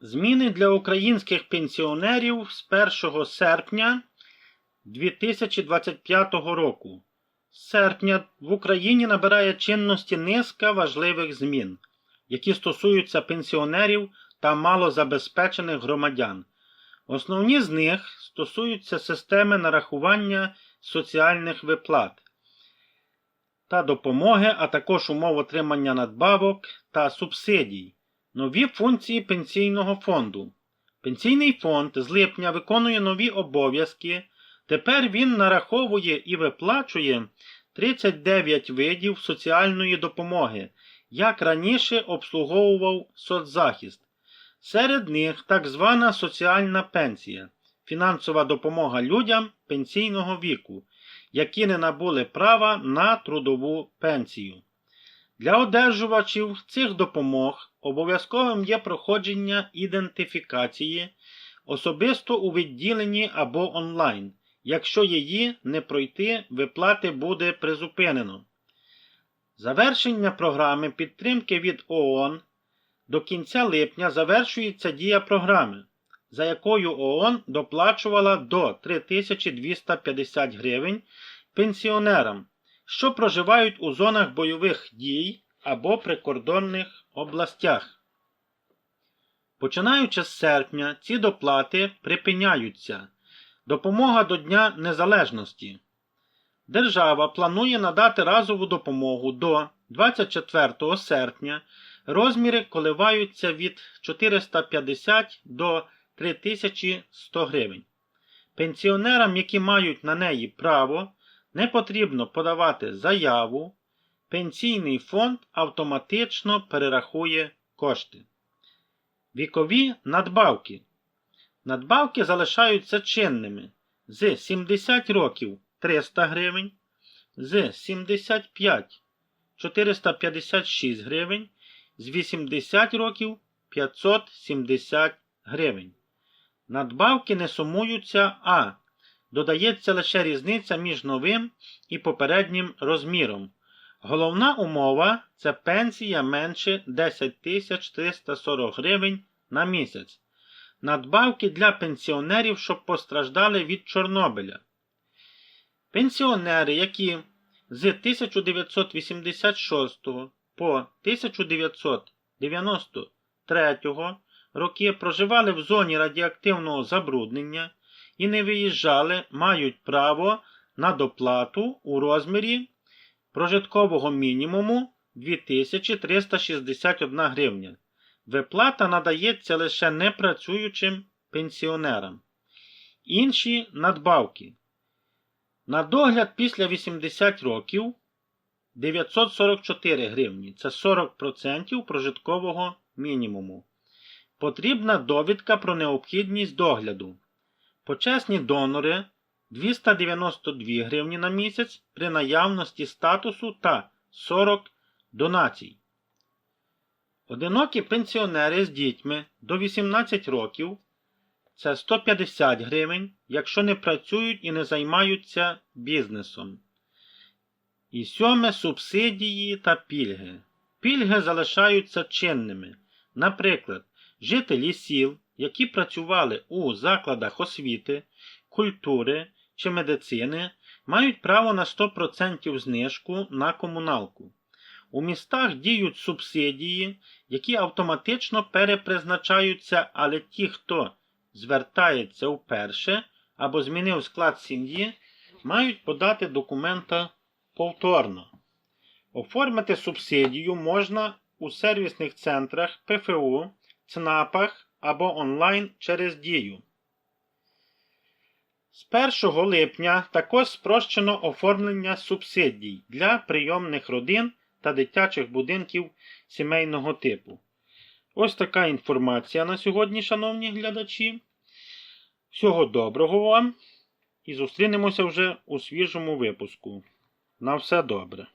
Зміни для українських пенсіонерів з 1 серпня 2025 року. З серпня в Україні набирає чинності низка важливих змін, які стосуються пенсіонерів та малозабезпечених громадян. Основні з них стосуються системи нарахування соціальних виплат та допомоги, а також умов отримання надбавок та субсидій. Нові функції пенсійного фонду. Пенсійний фонд з липня виконує нові обов'язки. Тепер він нараховує і виплачує 39 видів соціальної допомоги, як раніше обслуговував соцзахист. Серед них так звана соціальна пенсія, фінансова допомога людям пенсійного віку, які не набули права на трудову пенсію. Для одержувачів цих допомог обов'язковим є проходження ідентифікації особисто у відділенні або онлайн. Якщо її не пройти, виплати буде призупинено. Завершення програми підтримки від ООН до кінця липня завершується дія програми, за якою ООН доплачувала до 3250 гривень пенсіонерам, що проживають у зонах бойових дій або прикордонних областях. Починаючи з серпня, ці доплати припиняються. Допомога до Дня Незалежності. Держава планує надати разову допомогу до 24 серпня. Розміри коливаються від 450 до 3100 гривень. Пенсіонерам, які мають на неї право, не потрібно подавати заяву. Пенсійний фонд автоматично перерахує кошти. Вікові надбавки. Надбавки залишаються чинними з 70 років 300 гривень, з 75 456 гривень, з 80 років 570 гривень. Надбавки не сумуються, а додається лише різниця між новим і попереднім розміром. Головна умова це пенсія менше 10 340 гривень на місяць. Надбавки для пенсіонерів, що постраждали від Чорнобиля. Пенсіонери, які з 1986 по 1993 роки проживали в зоні радіоактивного забруднення і не виїжджали, мають право на доплату у розмірі прожиткового мінімуму 2361 гривня. Виплата надається лише непрацюючим пенсіонерам. Інші надбавки. На догляд після 80 років 944 гривні. Це 40% прожиткового мінімуму. Потрібна довідка про необхідність догляду. Почесні донори 292 гривні на місяць при наявності статусу та 40 донацій. Одинокі пенсіонери з дітьми до 18 років це 150 гривень, якщо не працюють і не займаються бізнесом. І сьоме субсидії та пільги. Пільги залишаються чинними. Наприклад, жителі сіл, які працювали у закладах освіти, культури чи медицини, мають право на 100% знижку на комуналку. У містах діють субсидії, які автоматично перепризначаються, але ті, хто звертається вперше або змінив склад сім'ї, мають подати документа повторно. Оформити субсидію можна у сервісних центрах ПФУ, ЦНАПах або онлайн через Дію. З 1 липня також спрощено оформлення субсидій для прийомних родин та дитячих будинків сімейного типу. Ось така інформація на сьогодні, шановні глядачі. Всього доброго вам і зустрінемося вже у свіжому випуску. На все добре.